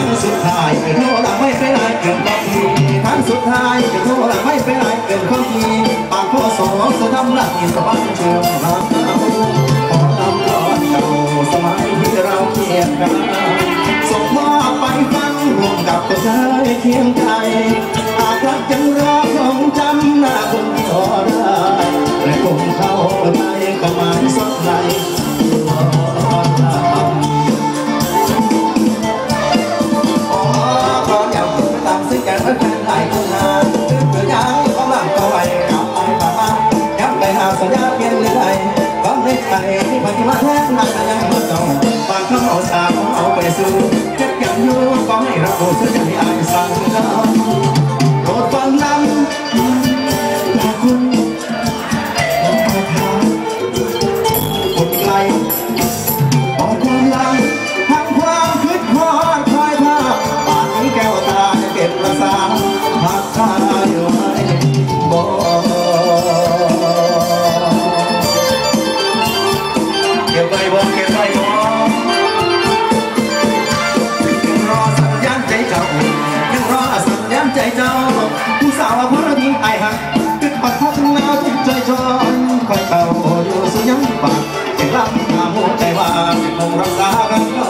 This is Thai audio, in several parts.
้งสุดท้ายเกิดโทษไม่เป็นไรเกินความดีทั้งสุดท้ายเกิดโทษไม่เป็นไรเกินความดีปากข้อสองสุดำรักสบานเชิงรักเราขอทำรอดเก่าสมัยที่เราเคียงกันส่งมอบไปฟังรวมกับคนเคยเคียง I'm Thank you. Abraham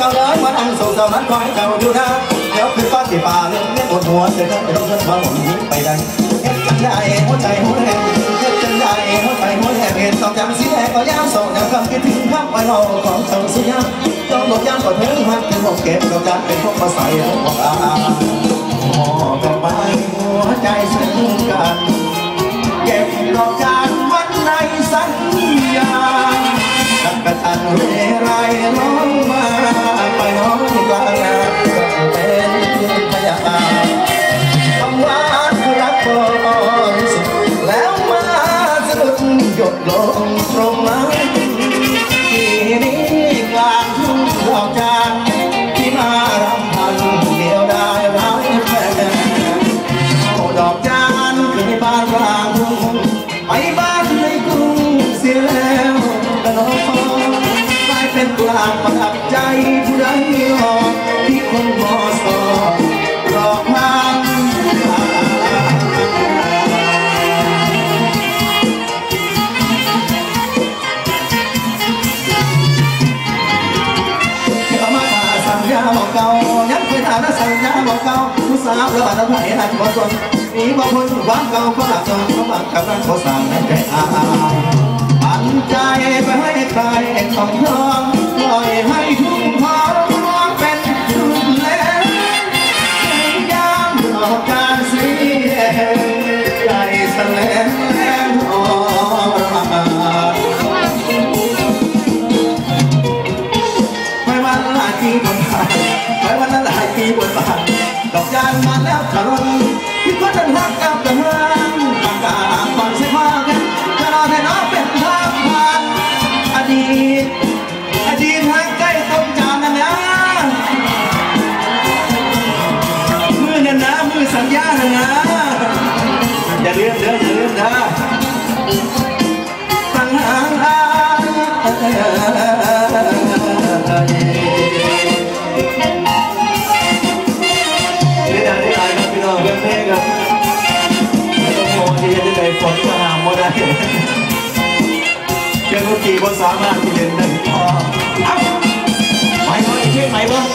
ก่าย้ายมันั่งสูงเสานั้นไอยเก่าอยู่นะเดี๋วคือฟ้าที่ป่าเรื่องเงี้ยปวดหัวเสียเธอไปต้องเธอว่าผมนี้ไปได้เฮ็ดจังได้หัวใจหัวแหงเฮ็ดจังได้หัวใจหัวแหงเห็นสองจำสีแหงก็ย่างสองยามคำคิดถึงภาพไว้รอของสองสีย่างต้องหลบย่างก่อนเพิ่งหักถึงหกเก็บกับกาเป็นพวกมาใส่หัวอา long ผู้สาวระบาดน้ำไหลหันบ่สนมีบางคนวางเก่าเขาหลับจนเขาหลับกำลังเขาสั่งให้ใจอายปันใจไปให้ใครต้องยอมปล่อยให้ นะอย่าลืมเด้ออย่าลืมนะปัญหาเรื่องอะไรครับพี่น้องเรื่องเพลงครับไม่ต้องมองที่จะได้ฝนมาหาโมได้ยังดนตรีบนสามารถที่เล่นได้พอเอ้าไปเขาอีกเพลงไหนบ้าง